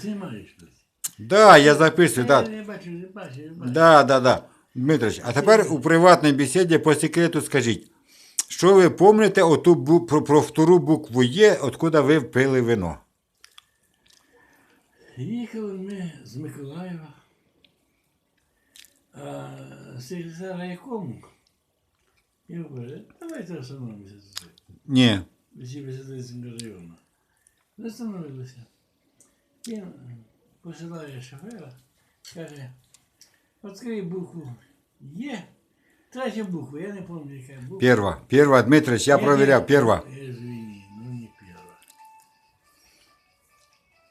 Знімаєш. Да, я записую, Я да. не бачу, не бачу, не бачу. Да, да, да. Дмитрич, а тепер у приватній бесіді по секрету скажіть, що ви пам'ятаєте оту бу- про, про втору букву Є, откуда ви пили вино? Їхали ми з Миколаєва, а секретар якому? Я говорю, давайте остановимося тут. Ні. Всі Веселинського району. Застановилися. Він посилає шофера, каже, відкрий букву Є, третя буква, я не пам'ятаю, яка буква. Перва. Перва, Дмитрич, я провіряв, перва. Извини, ну не перва.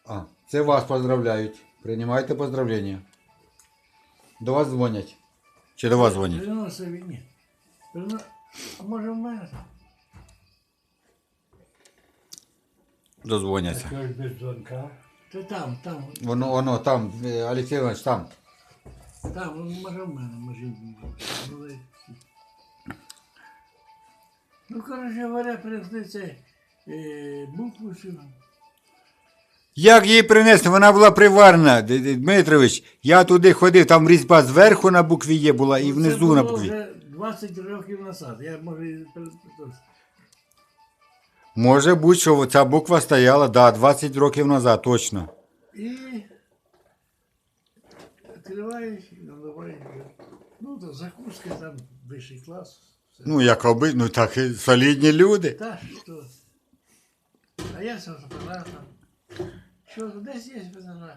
А, це вас поздравляють. Приймайте поздравлення. До вас дзвонять. Чи до вас дзвонять? Приноси ні. Прино... А може в мене? Дозвоняться. Що ж без дзвонка? Та там, там, Воно, воно там, е, Олексій Іванович, там. там, може в мене, може в мене. Ну. Ну, коротше говоря, принесли це е, букву сюди. Як її принесли? Вона була приварена, Д- Д- Дмитрович. Я туди ходив, там різьба зверху на букві є була і Це внизу було на букві. вже 20 років назад. Я може і Може бути, що ця буква стояла, да, 20 років назад, точно. І відкриваєш і наливаєш. Ну, то закуски там вищий клас. Все. Ну, як оби, ну так і солідні люди. Та що? А я з там. Що, десь є фотоапарат?